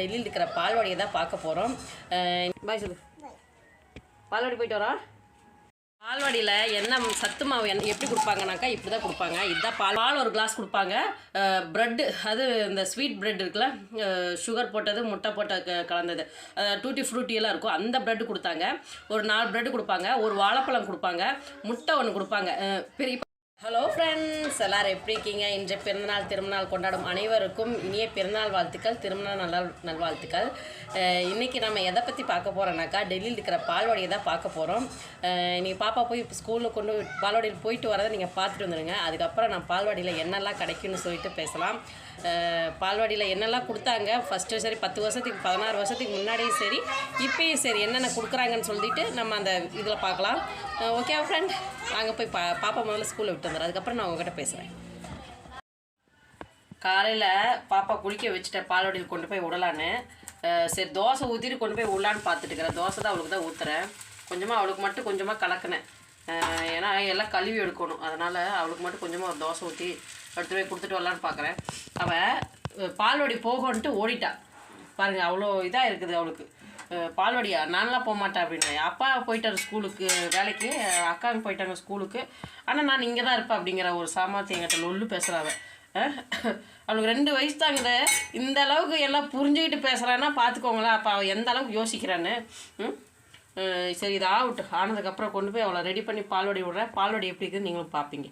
டெல்லியில் இருக்கிற பால்வாடியை தான் பார்க்க போகிறோம் பாய் சொல்லு. பால்வாடி போயிட்டு வரோம். பால்வாடியில் என்ன சத்து மாவு என்ன எப்படி கொடுப்பாங்கனாக்கா இப்படி தான் கொடுப்பாங்க. இதுதான் பால் பால் ஒரு கிளாஸ் கொடுப்பாங்க. ப்ரெட்டு அது இந்த ஸ்வீட் ப்ரெட் இருக்குல்ல சுகர் போட்டது முட்டை போட்ட கலந்தது. டூட்டி ஃப்ரூட்டி எல்லாம் இருக்கும். அந்த ப்ரெட் கொடுத்தாங்க. ஒரு நாலு ப்ரெட்டு கொடுப்பாங்க. ஒரு வாழைப்பழம் கொடுப்பாங்க. முட்டை ஒன்று கொடுப்பாங்க. பெரிய ஹலோ ஃப்ரெண்ட்ஸ் எல்லோரும் எப்படி இருக்கீங்க? இன்று பிறந்தநாள் திருமணநாள் கொண்டாடும் அனைவருக்கும் இனிய பிறந்தநாள் வாழ்த்துக்கள் திருமண நல் நல்வாழ்த்துக்கள். இன்றைக்கி நம்ம எதை பற்றி பார்க்க போகிறோம்னாக்கா டெல்லியில் இருக்கிற பால்வாடியை தான் பார்க்க போகிறோம் நீங்கள் பாப்பா போய் ஸ்கூலில் கொண்டு போய் பால்வாடியில் போயிட்டு வரதை நீங்கள் பார்த்துட்டு வந்துடுங்க அதுக்கப்புறம் நான் பால்வாடியில் என்னெல்லாம் கிடைக்கும்னு சொல்லிட்டு பேசலாம். பால்வாடியில் என்னெல்லாம் கொடுத்தாங்க? ஃபஸ்ட்டு சரி பத்து வருஷத்துக்கு பதினாறு வருஷத்துக்கு முன்னாடியும் சரி இப்பயும் சரி என்னென்ன கொடுக்குறாங்கன்னு சொல்லிட்டு நம்ம அந்த இதில் பார்க்கலாம். ஓகே ஃப்ரெண்ட் நாங்கள் போய் பா பாப்பா முதல்ல ஸ்கூலில் விட்டு வந்துடுறேன் அதுக்கப்புறம் நான் உங்ககிட்ட பேசுகிறேன் காலையில் பாப்பா குளிக்க வச்சுட்டேன் பால்வாடியில் கொண்டு போய் விடலான்னு. சரி தோசை ஊற்றிட்டு கொண்டு போய் விடலான்னு பார்த்துட்டு இருக்கிறேன். தோசை தான் அவளுக்கு தான் ஊற்றுறேன் கொஞ்சமாக அவளுக்கு மட்டும் கொஞ்சமாக கலக்கினேன். ஏன்னா எல்லாம் கழுவி எடுக்கணும். அதனால் அவளுக்கு மட்டும் கொஞ்சமாக ஒரு தோசை ஊற்றி எடுத்து போய் கொடுத்துட்டு வரலான்னு பார்க்குறேன் அவள் பால்வடி போகன்ட்டு ஓடிட்டா. பாருங்க அவ்வளோ இதாக இருக்குது அவளுக்கு. பால்வடியா பால்வாடியா நான்லாம் போக மாட்டேன் அப்படின்னு. அப்பா போயிட்டாரு ஸ்கூலுக்கு வேலைக்கு அக்காவுக்கு போயிட்டாங்க ஸ்கூலுக்கு. ஆனால் நான் இங்கே தான் இருப்பேன் அப்படிங்கிற ஒரு சாமர்த்தியம் எங்கிட்ட லொல்லு பேசுகிறாங்க அவளுக்கு ரெண்டு வயசு தாங்குது இந்த அளவுக்கு எல்லாம் புரிஞ்சுக்கிட்டு பேசுகிறான்னா பார்த்துக்கோங்களேன் அப்போ அவள் எந்த அளவுக்கு யோசிக்கிறான்னு. ம்? சரி இது ஆவுட்டு ஆனதுக்கப்புறம் கொண்டு போய் அவளை ரெடி பண்ணி பால்வடி விடுறேன். பால்வடி எப்படி இருக்குதுன்னு நீங்களும் பார்ப்பீங்க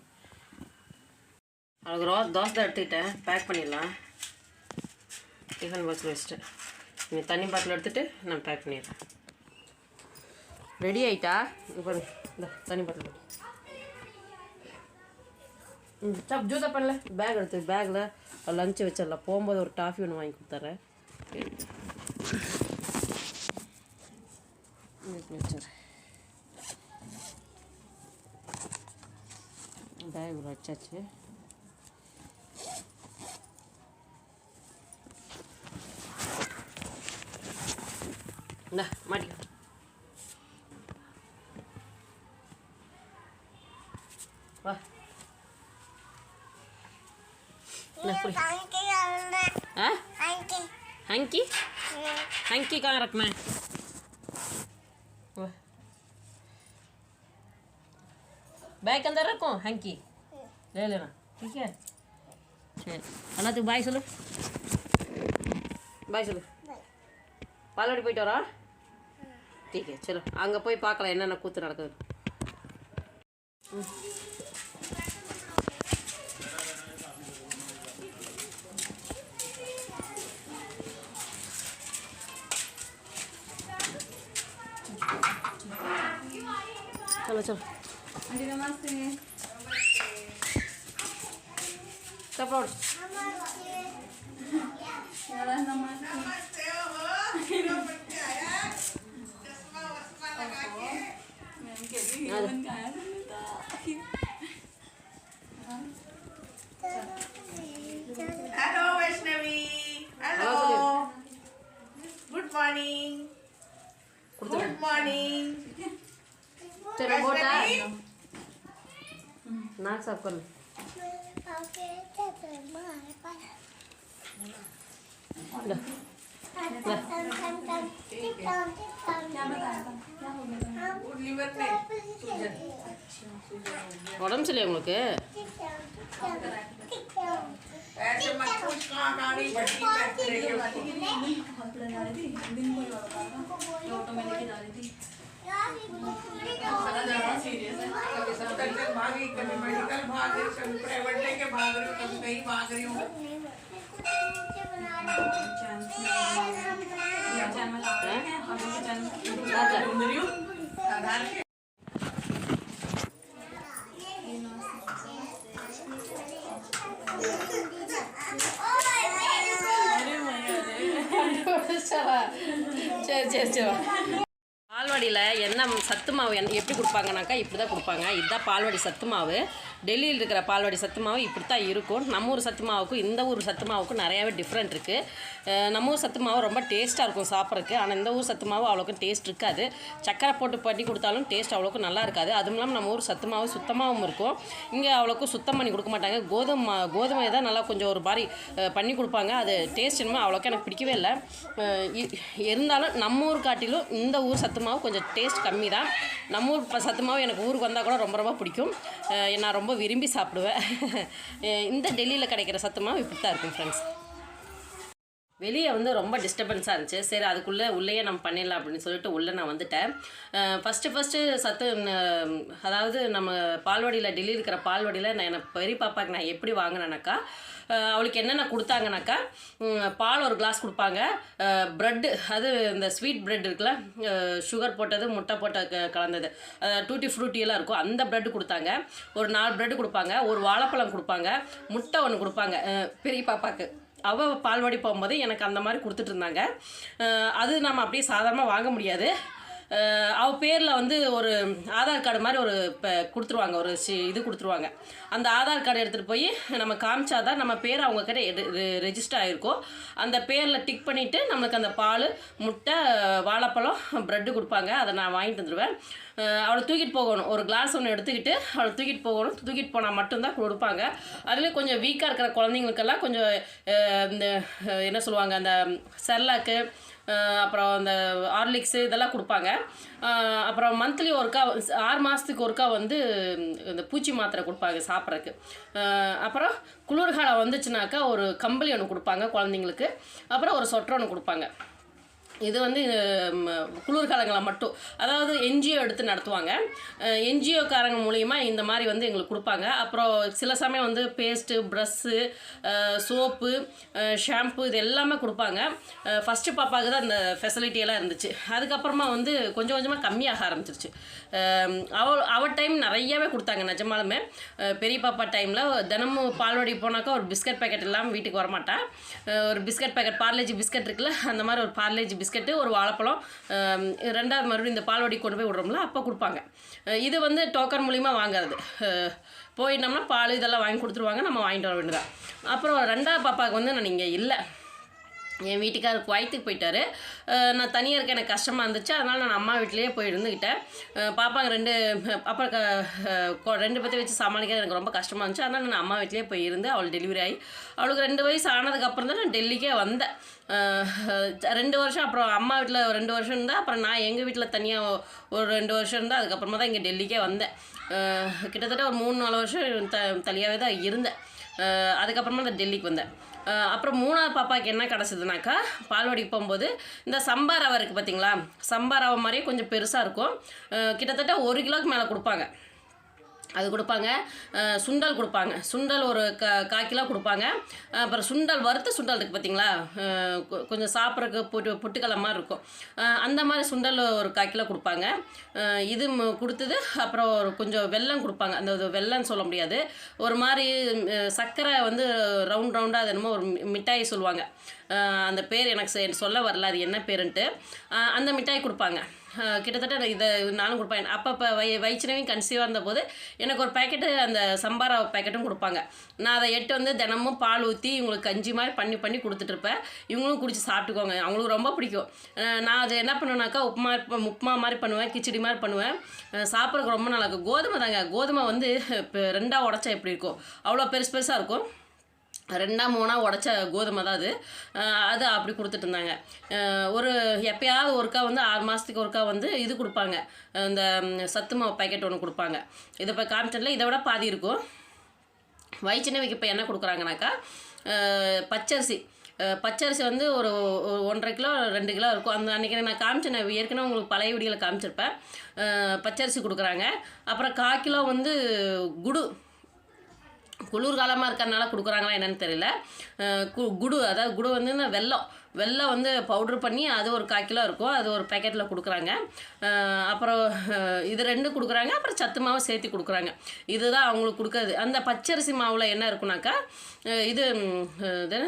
அவளுக்கு ரோ தோசை தான் எடுத்துக்கிட்டேன். பேக் பண்ணிடலாம். டிஃபன் பாக்ஸில் வச்சுட்டு. நீங்கள் தண்ணி பாட்டில் எடுத்துகிட்டு நான் பேக் பண்ணிடுறேன். ரெடி ஆயிட்டா? இப்போ இந்த தண்ணி பாட்டில் ம் சப் ஜூஸா பண்ணல. பேக் எடுத்து பேக்கில் லஞ்சு வச்சிடலாம். போகும்போது ஒரு டாஃபி ஒன்று வாங்கி கொடுத்துட்றேன் வச்சிடுறேன். பேக் வச்சாச்சு. இந்த மாட்டிக்கோ வா இந்த புடி ஆ ஹங்கி हंकी कहाँ रखना है वाह। बैग के अंदर रखो हंकी ले लेना ठीक है சரி அண்ணாத்துக்கு பாய் சொல்லு பாய் சொல்லு பால்வாடி போயிட்டு வரா ठीक है चलो அங்கே போய் பார்க்கலாம் என்னென்ன கூத்து நடக்குது चलो चलो आंटी नमस्ते कपड़ा ओढ़। दादा नमस्ते hello Vaishnavi hello good morning good morning चलो बोटा नाक साफ़ कर लो। क्या बताया உடம்பு சரியில்லையா உங்களுக்கு ऐसे சரி சரி சரி பால்வாடியில் என்ன சத்து மாவு என் எப்படி கொடுப்பாங்கனாக்கா இப்படி தான் கொடுப்பாங்க இதுதான் பால்வாடி சத்து மாவு டெல்லியில் இருக்கிற பால்வாடி சத்துமாவு இப்படி தான் இருக்கும். நம்ம ஊர் சத்துமாவுக்கும் இந்த ஊர் சத்துமாவுக்கும் நிறையாவே டிஃப்ரெண்ட் இருக்குது நம்ம ஊர் சத்துமாவு ரொம்ப டேஸ்ட்டாக இருக்கும் சாப்பிட்றதுக்கு. ஆனால் இந்த ஊர் சத்துமாவு அவ்வளோக்கும் டேஸ்ட் இருக்காது. சக்கரை போட்டு பண்ணி கொடுத்தாலும் டேஸ்ட் அவ்வளோக்கும் நல்லா இருக்காது. அதுவும் இல்லாமல் நம்ம ஊர் சத்துமாவு சுத்தமாகவும் இருக்கும். இங்கே அவ்வளோக்கும் சுத்தம் பண்ணி கொடுக்க மாட்டாங்க. கோதுமை கோதுமை தான் நல்லா கொஞ்சம் ஒரு மாதிரி பண்ணி கொடுப்பாங்க. அது டேஸ்ட் என்னமோ அவ்வளோக்கா எனக்கு பிடிக்கவே இல்லை. இ- இருந்தாலும் நம்ம ஊர் காட்டிலும் இந்த ஊர் சத்துமாவு கொஞ்சம் டேஸ்ட் கம்மி தான் நம்ம ஊர் சத்துமாவு எனக்கு ஊருக்கு வந்தால் கூட ரொம்ப ரொம்ப பிடிக்கும். நான் ரொம்ப விரும்பி சாப்பிடுவேன். இந்த டெல்லியில் கிடைக்கிற சத்து இப்படி தான் இருக்கும் ஃப்ரெண்ட்ஸ் வெளியே வந்து ரொம்ப டிஸ்டர்பன்ஸாக இருந்துச்சு. சரி அதுக்குள்ளே உள்ளேயே நம்ம பண்ணிடலாம் அப்படின்னு சொல்லிட்டு உள்ளே நான் வந்துட்டேன். ஃபஸ்ட்டு ஃபஸ்ட்டு சத்து அதாவது நம்ம பால்வாடியில் டெல்லி இருக்கிற பால்வாடியில் நான் என்னை பெரிய பாப்பாக்கு நான் எப்படி வாங்கினேனாக்கா அவளுக்கு என்னென்ன கொடுத்தாங்கனாக்கா பால் ஒரு கிளாஸ் கொடுப்பாங்க. ப்ரெட்டு அது இந்த ஸ்வீட் ப்ரெட் இருக்குல்ல சுகர் போட்டது முட்டை போட்ட கலந்தது. டூட்டி ஃப்ரூட்டியெல்லாம் இருக்கும். அந்த ப்ரெட் கொடுத்தாங்க. ஒரு நாலு ப்ரெட் கொடுப்பாங்க. ஒரு வாழைப்பழம் கொடுப்பாங்க. முட்டை ஒன்று கொடுப்பாங்க. பெரிய பாப்பாவுக்கு அவள் பால்வாடி போகும்போது எனக்கு அந்த மாதிரி கொடுத்துட்டு இருந்தாங்க. அது நம்ம அப்படியே சாதாரணமாக வாங்க முடியாது. அவ பேரில் வந்து ஒரு ஆதார் கார்டு மாதிரி ஒரு இப்போ கொடுத்துருவாங்க. ஒரு சி இது கொடுத்துருவாங்க. அந்த ஆதார் கார்டு எடுத்துகிட்டு போய் நம்ம காமிச்சாதான் நம்ம பேர் அவங்க கிட்ட ரெஜிஸ்டர் ஆகிருக்கோம் அந்த பேரில் டிக் பண்ணிவிட்டு நம்மளுக்கு அந்த பால் முட்டை வாழைப்பழம் ப்ரெட்டு கொடுப்பாங்க. அதை நான் வாங்கிட்டு வந்துடுவேன் அவளை தூக்கிட்டு போகணும். ஒரு கிளாஸ் ஒன்று எடுத்துக்கிட்டு அவளை தூக்கிட்டு போகணும். தூக்கிட்டு போனால் மட்டும்தான் கொடுப்பாங்க. அதுலேயும் கொஞ்சம் வீக்காக இருக்கிற குழந்தைங்களுக்கெல்லாம் கொஞ்சம் இந்த என்ன சொல்லுவாங்க? அந்த செர்லாக்கு அப்புறம் அந்த ஹார்லிக்ஸு இதெல்லாம் கொடுப்பாங்க. அப்புறம் மந்த்லி ஒருக்கா ஆறு மாதத்துக்கு ஒருக்கா வந்து இந்த பூச்சி மாத்திரை கொடுப்பாங்க சாப்பிட்றதுக்கு. அப்புறம் குளிர்காலம் வந்துச்சுனாக்கா ஒரு கம்பளி ஒன்று கொடுப்பாங்க குழந்தைங்களுக்கு. அப்புறம் ஒரு சொட்டர் ஒன்று கொடுப்பாங்க. இது வந்து குளிர்காலங்களில் குளிர்காலங்களை மட்டும். அதாவது என்ஜிஓ எடுத்து நடத்துவாங்க. என்ஜிஓக்காரங்க மூலிமா இந்த மாதிரி வந்து எங்களுக்கு கொடுப்பாங்க. அப்புறம் சில சமயம் வந்து பேஸ்ட்டு ப்ரஷ்ஷு சோப்பு ஷாம்பு இது எல்லாமே கொடுப்பாங்க. ஃபஸ்ட்டு பாப்பாவுக்கு தான் இந்த ஃபெசிலிட்டியெல்லாம் இருந்துச்சு. அதுக்கப்புறமா வந்து கொஞ்சம் கொஞ்சமாக கம்மியாக ஆரம்பிச்சிருச்சு. அவ அவள் அவள் டைம் நிறையாவே கொடுத்தாங்க நிஜமாலுமே. பெரிய பாப்பா டைமில் தினமும் பால்வாடி போனாக்கா ஒரு பிஸ்கட் பேக்கெட் இல்லாமல் வீட்டுக்கு வரமாட்டா. ஒரு பிஸ்கட் பேக்கெட் பார்லேஜி பிஸ்கட் இருக்குல்ல அந்த மாதிரி ஒரு பார்லேஜி பிஸ்கட்டு ஒரு வாழைப்பழம் ரெண்டாவது மறுபடியும் இந்த பால்வாடி கொண்டு போய் விடுறோம்ல அப்போ கொடுப்பாங்க. இது வந்து டோக்கன் மூலிமா வாங்குறது. போயிட்டோம்னா பால் இதெல்லாம் வாங்கி கொடுத்துருவாங்க நம்ம வாங்கிட்டு வர வேண்டியதான் அப்புறம் ரெண்டாவது பாப்பாவுக்கு வந்து நான் இங்கே இல்லை. என் வீட்டுக்காரர் குவைத்துக்கு போயிட்டாரு. நான் தனியாக இருக்க எனக்கு கஷ்டமாக இருந்துச்சு. அதனால் நான் அம்மா வீட்டிலேயே போய் இருந்துக்கிட்டேன் பாப்பாங்க ரெண்டு பாப்பா க ரெண்டு பேர்த்தையும் வச்சு சமாளிக்க எனக்கு ரொம்ப கஷ்டமாக இருந்துச்சு. அதனால் நான் அம்மா வீட்டிலேயே போய் இருந்து அவள் டெலிவரி ஆகி அவளுக்கு ரெண்டு வயசு ஆனதுக்கப்புறம் தான் நான் டெல்லிக்கே வந்தேன். ரெண்டு வருஷம் அப்புறம் அம்மா வீட்டில் ரெண்டு வருஷம் இருந்தால் அப்புறம் நான் எங்கள் வீட்டில் தனியாக ஒரு ரெண்டு வருஷம் இருந்தால் அதுக்கப்புறமா தான் இங்கே டெல்லிக்கே வந்தேன். கிட்டத்தட்ட ஒரு மூணு நாலு வருஷம் த தனியாகவே தான் இருந்தேன். அதுக்கப்புறமா தான் டெல்லிக்கு வந்தேன். அப்புறம் மூணாவது பாப்பாவுக்கு என்ன கிடச்சிதுனாக்கா பால்வாடிக்கு போகும்போது இந்த சம்பா ரவை இருக்குது பார்த்தீங்களா சம்பா ரவை மாதிரியே கொஞ்சம் பெருசாக இருக்கும். கிட்டத்தட்ட ஒரு கிலோக்கு மேலே கொடுப்பாங்க. அது கொடுப்பாங்க. சுண்டல் கொடுப்பாங்க. சுண்டல் ஒரு க கால் கிலோ கொடுப்பாங்க. அப்புறம் சுண்டல் வறுத்து சுண்டல் இருக்குது பார்த்தீங்களா கொஞ்சம் சாப்பிட்றதுக்கு புட்டு பொட்டுக்கலை மாதிரி இருக்கும். அந்த மாதிரி சுண்டல் ஒரு கால் கிலோ கொடுப்பாங்க. இது கொடுத்தது. அப்புறம் ஒரு கொஞ்சம் வெல்லம் கொடுப்பாங்க. அந்த இது வெல்லம்னு சொல்ல முடியாது. ஒரு மாதிரி சர்க்கரை வந்து ரவுண்ட் ரவுண்டாக அது என்னமோ ஒரு மிட்டாயை மிட்டாய் சொல்லுவாங்க. அந்த பேர் எனக்கு சொல்ல வரல. அது என்ன பேருன்ட்டு. அந்த மிட்டாய் கொடுப்பாங்க. கிட்டத்தட்ட இதை நானும் கொடுப்பேன். அப்பப்போ வை வயிற்றுனவையும் கன்சீவாக இருந்தபோது எனக்கு ஒரு பேக்கெட்டு அந்த சம்பாரா பேக்கெட்டும் கொடுப்பாங்க. நான் அதை எட்டு வந்து தினமும் பால் ஊற்றி இவங்களுக்கு கஞ்சி மாதிரி பண்ணி பண்ணி கொடுத்துட்ருப்பேன். இவங்களும் குடிச்சு சாப்பிட்டுக்குவாங்க. அவங்களுக்கு ரொம்ப பிடிக்கும். நான் அதை என்ன பண்ணுவேனாக்கா உப்புமா உப்புமா மாதிரி பண்ணுவேன் கிச்சடி மாதிரி பண்ணுவேன். சாப்பிட்றதுக்கு ரொம்ப நல்லாயிருக்கும் கோதுமை தாங்க. கோதுமை வந்து இப்போ ரெண்டாக உடச்சா எப்படி இருக்கும்? அவ்வளோ பெருசு பெருசாக இருக்கும். ரெண்டாம் மூணாக உடச்ச கோதுமை தான் அது. அது அப்படி கொடுத்துட்டு இருந்தாங்க. ஒரு எப்பயாவது ஒருக்கா வந்து ஆறு மாதத்துக்கு ஒருக்கா வந்து இது கொடுப்பாங்க. இந்த சத்து மாவு பாக்கெட் ஒன்று கொடுப்பாங்க. இதை இப்போ காமிச்சதில் இதை விட பாதி இருக்கும். வயிற்றுனவைக்கு இப்போ என்ன கொடுக்குறாங்கனாக்கா பச்சரிசி. பச்சரிசி வந்து ஒரு ஒன்றரை கிலோ ரெண்டு கிலோ இருக்கும். அந்த அன்றைக்கி நான் காமிச்சேன் ஏற்கனவே உங்களுக்கு பழைய வீடியோவில் காமிச்சிருப்பேன். பச்சரிசி கொடுக்குறாங்க. அப்புறம் கால் கிலோ வந்து குடு. குளிர்காலமாக இருக்கிறனால கொடுக்குறாங்களா என்னென்னு தெரியல. கு குடு அதாவது குடு வந்து வெள்ளம் வெல்லம். வெல்லம் வந்து பவுட்ரு பண்ணி அது ஒரு கால் கிலோ இருக்கும். அது ஒரு பேக்கெட்டில் கொடுக்குறாங்க. அப்புறம் இது ரெண்டு கொடுக்குறாங்க. அப்புறம் சத்து மாவு சேர்த்து கொடுக்குறாங்க. இதுதான் அவங்களுக்கு கொடுக்குறது. அந்த பச்சரிசி மாவில் என்ன இருக்குனாக்கா இது இது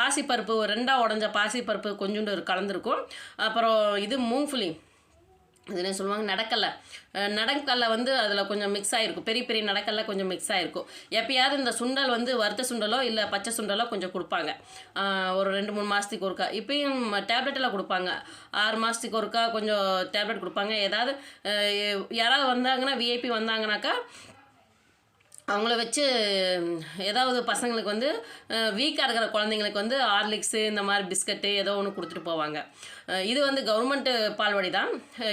பாசிப்பருப்பு ரெண்டாக உடஞ்ச பாசிப்பருப்பு கொஞ்சோண்டு கலந்துருக்கும். அப்புறம் இது மூங்ஃபுலி இதுன்னு சொல்லுவாங்க நடக்கல்ல. அஹ் நடக்கல்ல வந்து அதில் கொஞ்சம் மிக்ஸ் ஆகிருக்கும் பெரிய பெரிய நடக்கல்ல கொஞ்சம் மிக்ஸ் ஆகிருக்கும் எப்பயாவது இந்த சுண்டல் வந்து வறுத்த சுண்டலோ இல்லை பச்சை சுண்டலோ கொஞ்சம் கொடுப்பாங்க. ஒரு ரெண்டு மூணு மாதத்துக்கு ஒருக்கா. இப்பயும் டேப்லெட்டெல்லாம் கொடுப்பாங்க. ஆறு மாதத்துக்கு ஒருக்கா கொஞ்சம் டேப்லெட் கொடுப்பாங்க. ஏதாவது யாராவது வந்தாங்கன்னா விஐபி வந்தாங்கனாக்கா அவங்கள வச்சு ஏதாவது பசங்களுக்கு வந்து வீக்காக இருக்கிற குழந்தைங்களுக்கு வந்து ஹார்லிக்ஸு இந்த மாதிரி பிஸ்கட்டு ஏதோ ஒன்று கொடுத்துட்டு போவாங்க. இது வந்து கவர்மெண்ட்டு பால்வாடி தான்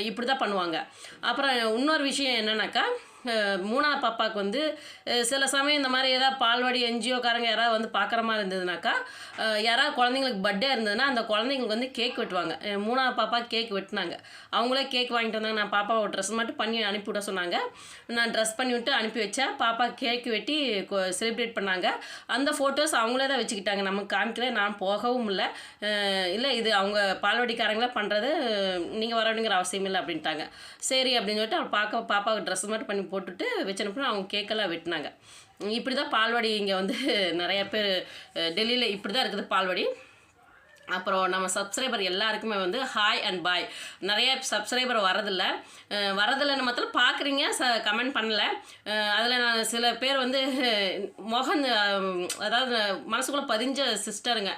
இப்படி தான் பண்ணுவாங்க. அப்புறம் இன்னொரு விஷயம் என்னன்னாக்கா மூணாவது பாப்பாவுக்கு வந்து சில சமயம் இந்த மாதிரி ஏதாவது பால்வாடி என்ஜிஓக்காரங்க யாராவது வந்து பார்க்குற மாதிரி இருந்ததுனாக்கா யாராவது குழந்தைங்களுக்கு பர்த்டே இருந்ததுன்னா அந்த குழந்தைங்களுக்கு வந்து கேக் வெட்டுவாங்க. மூணாவது பாப்பா கேக் வெட்டினாங்க. அவங்களே கேக் வாங்கிட்டு வந்தாங்க. நான் பாப்பாவை ட்ரெஸ் மட்டும் பண்ணி அனுப்பிவிட சொன்னாங்க. நான் ட்ரெஸ் பண்ணி விட்டு அனுப்பி வச்சேன். பாப்பா கேக் வெட்டி செலிப்ரேட் பண்ணாங்க. அந்த ஃபோட்டோஸ் அவங்களே தான் வச்சுக்கிட்டாங்க. நமக்கு காமிக்கல நான் போகவும் இல்லை. இல்லை இது அவங்க பால்வாடிக்காரங்களே பண்ணுறது நீங்கள் வரணுங்கிற அவசியம் இல்லை அப்படின்ட்டாங்க. சரி அப்படின்னு சொல்லிட்டு அவள் பார்க்க பாப்பாவுக்கு ட்ரெஸ் மட்டும் பண்ணி போட்டுட்டு வச்சனுப்புனா அவங்க கேக்கெல்லாம் வெட்டினாங்க. இப்படி தான் பால்வாடி இங்கே வந்து நிறைய பேர் டெல்லியில் இப்படி தான் இருக்குது பால்வாடி. அப்புறம் நம்ம சப்ஸ்கிரைபர் எல்லாருக்குமே வந்து ஹாய் அண்ட் பாய் நிறைய சப்ஸ்கிரைபர் வரதில்ல. வரதில்லைன்னு மாத்திரம் பார்க்குறீங்க ச கமெண்ட் பண்ணல. அதில் நான் சில பேர் வந்து மொகன் அதாவது மனசுக்குள்ளே பதிஞ்ச சிஸ்டருங்க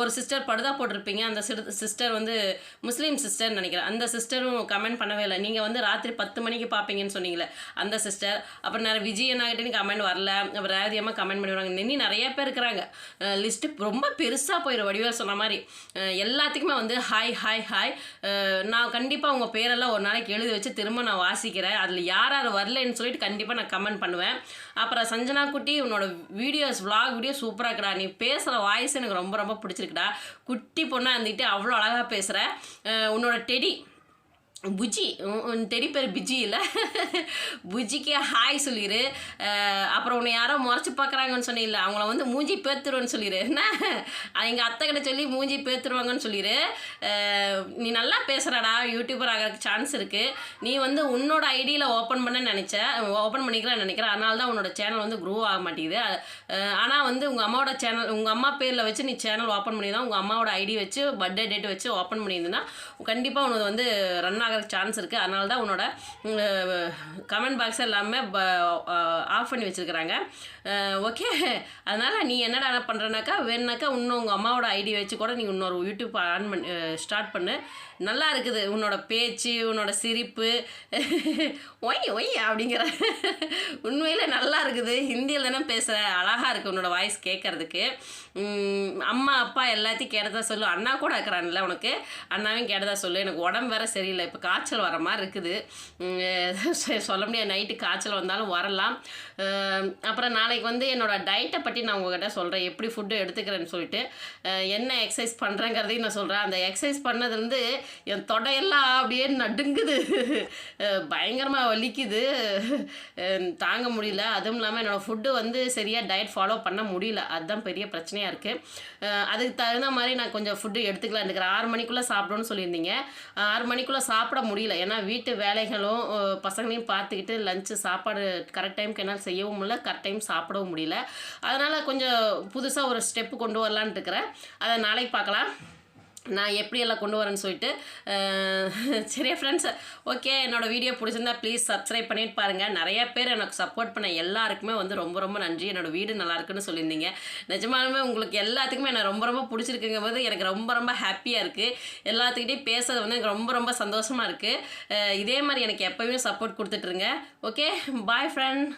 ஒரு சிஸ்டர் படுதா போட்டிருப்பீங்க. அந்த சிஸ்டர் வந்து முஸ்லீம் சிஸ்டர்னு நினைக்கிறேன். அந்த சிஸ்டரும் கமெண்ட் பண்ணவே இல்லை. நீங்கள் வந்து ராத்திரி பத்து மணிக்கு பார்ப்பீங்கன்னு சொன்னீங்களே அந்த சிஸ்டர் அப்புறம் நிறைய விஜய் என்னாகிட்டேன்னு கமெண்ட் வரல. அப்புறம் ரேவதி கமெண்ட் பண்ணிவிடுவாங்க நின்று நிறைய பேர் இருக்கிறாங்க. லிஸ்ட்டு ரொம்ப பெருசாக போயிடும் வடிவேல் சொன்ன மாதிரி. எல்லாத்துக்குமே வந்து ஹாய் ஹாய் ஹாய் நான் கண்டிப்பாக உங்கள் பேரெல்லாம் ஒரு நாளைக்கு எழுதி வச்சு திரும்ப நான் வாசிக்கிறேன். அதில் யார் யார் வரலன்னு சொல்லிட்டு கண்டிப்பாக நான் கமெண்ட் பண்ணுவேன். அப்புறம் சஞ்சனா குட்டி உன்னோட வீடியோஸ் vlog வீடியோ சூப்பராக இருக்கடா. நீ பேசுகிற வாய்ஸ் எனக்கு ரொம்ப ரொம்ப பிடிச்சிருக்குடா. குட்டி பொண்ணாக இருந்துக்கிட்டு அவ்வளோ அழகாக பேசுகிற உன்னோட டெடி புஜி உன் டெடி பேர் பிஜி இல்லை புஜிக்கு ஹாய் சொல்லிடு அப்புறம் உன்னை யாரோ முறைச்சி பார்க்குறாங்கன்னு சொன்னில்ல அவங்கள வந்து மூஞ்சி பேத்துருவேன்னு சொல்லிடு என்ன? எங்கள் அத்தை கிட்ட சொல்லி மூஞ்சி பேத்துருவாங்கன்னு சொல்லிடு நீ நல்லா பேசுகிறடா யூடியூபர் ஆகிறதுக்கு சான்ஸ் இருக்குது நீ வந்து உன்னோட ஐடியில் ஓப்பன் பண்ண நினச்ச ஓப்பன் பண்ணிக்கலாம்னு நினைக்கிறேன் அதனால தான் உன்னோட சேனல் வந்து க்ரோ ஆக மாட்டேங்குது. ஆனால் வந்து உங்கள் அம்மாவோட சேனல் உங்கள் அம்மா பேரில் வச்சு நீ சேனல் ஓப்பன் பண்ணியிருந்தா உங்கள் அம்மாவோட ஐடி வச்சு பர்த்டே டேட் வச்சு ஓப்பன் பண்ணியிருந்தேன்னா கண்டிப்பாக உனக்கு வந்து ரன் ஆகிறதுக்கு சான்ஸ் இருக்குது அதனால தான் உன்னோட கமெண்ட் பாக்ஸ் எல்லாமே ஆஃப் பண்ணி வச்சுருக்கிறாங்க. ஓகே அதனால் நீ என்னடா பண்ணுறனாக்கா வேணுனாக்கா இன்னும் உங்கள் அம்மாவோட ஐடி வச்சு கூட நீ இன்னொரு யூடியூப் ஆன் பண்ணி ஸ்டார்ட் பண்ணு. நல்லா இருக்குது. உன்னோட பேச்சு உன்னோட சிரிப்பு. ஒய் ஒய் அப்படிங்கிற உண்மையில் நல்லா இருக்குது. ஹிந்தியில் தானே பேசுகிற அழகாக இருக்குது உன்னோட வாய்ஸ் கேட்குறதுக்கு அம்மா அப்பா எல்லாத்தையும் கேட்டதா சொல்லு. அண்ணா கூட இருக்கிறான்ல உனக்கு. அண்ணாவையும் கேட்டதா சொல்லு. எனக்கு உடம்பு வேற சரியில்லை. இப்போ காய்ச்சல் வர மாதிரி இருக்குது. சொல்ல முடியாது. நைட்டு காய்ச்சல் வந்தாலும் வரலாம். அப்புறம் நாளைக்கு வந்து என்னோடய டயட்டை பற்றி நான் உங்ககிட்ட சொல்கிறேன் எப்படி ஃபுட்டு எடுத்துக்கிறேன்னு சொல்லிட்டு. என்ன எக்ஸசைஸ் பண்ணுறேங்கிறதையும் நான் சொல்கிறேன் அந்த எக்ஸசைஸ் பண்ணதுலேருந்து என் தொடையெல்லாம் அப்படியே நடுங்குது. பயங்கரமாக வலிக்குது. தாங்க முடியல. அதுவும் இல்லாமல் என்னோடய ஃபுட்டு வந்து சரியாக டயட் ஃபாலோ பண்ண முடியல. அதுதான் பெரிய பிரச்சனையாக இருக்குது அதுக்கு தகுந்த மாதிரி நான் கொஞ்சம் ஃபுட்டு எடுத்துக்கலாம். இருக்கிறேன் ஆறு மணிக்குள்ளே சாப்பிடணும்னு சொல்லியிருந்தீங்க. ஆறு மணிக்குள்ளே சாப்பிட முடியல. ஏன்னா வீட்டு வேலைகளும் பசங்களையும் பார்த்துக்கிட்டு லஞ்சு சாப்பாடு கரெக்ட் டைமுக்கு என்னால் செய்யவும் முடியல. கரெக்ட் டைம் சாப்பிடவும் முடியல. அதனால் கொஞ்சம் புதுசாக ஒரு ஸ்டெப்பு கொண்டு வரலான்ட்டு இருக்கிறேன். அதை நாளைக்கு பார்க்கலாம். நான் எப்படி எல்லாம் கொண்டு வரேன்னு சொல்லிட்டு சரி சரியா ஃப்ரெண்ட்ஸ் ஓகே என்னோட வீடியோ பிடிச்சிருந்தா ப்ளீஸ் சப்ஸ்கிரைப் பண்ணிட்டு பாருங்கள் நிறைய பேர் எனக்கு சப்போர்ட் பண்ண எல்லாருக்குமே வந்து ரொம்ப ரொம்ப நன்றி. என்னோடய வீடு நல்லா இருக்குன்னு சொல்லியிருந்தீங்க. நிஜமாலுமே உங்களுக்கு எல்லாத்துக்குமே எனக்கு ரொம்ப ரொம்ப பிடிச்சிருக்குங்க போது எனக்கு ரொம்ப ரொம்ப ஹாப்பியாக இருக்குது எல்லாத்துக்கிட்டையும் பேசுறது வந்து எனக்கு ரொம்ப ரொம்ப சந்தோஷமாக இருக்குது இதே மாதிரி எனக்கு எப்போயுமே சப்போர்ட் கொடுத்துட்ருங்க ஓகே பாய் ஃப்ரெண்ட்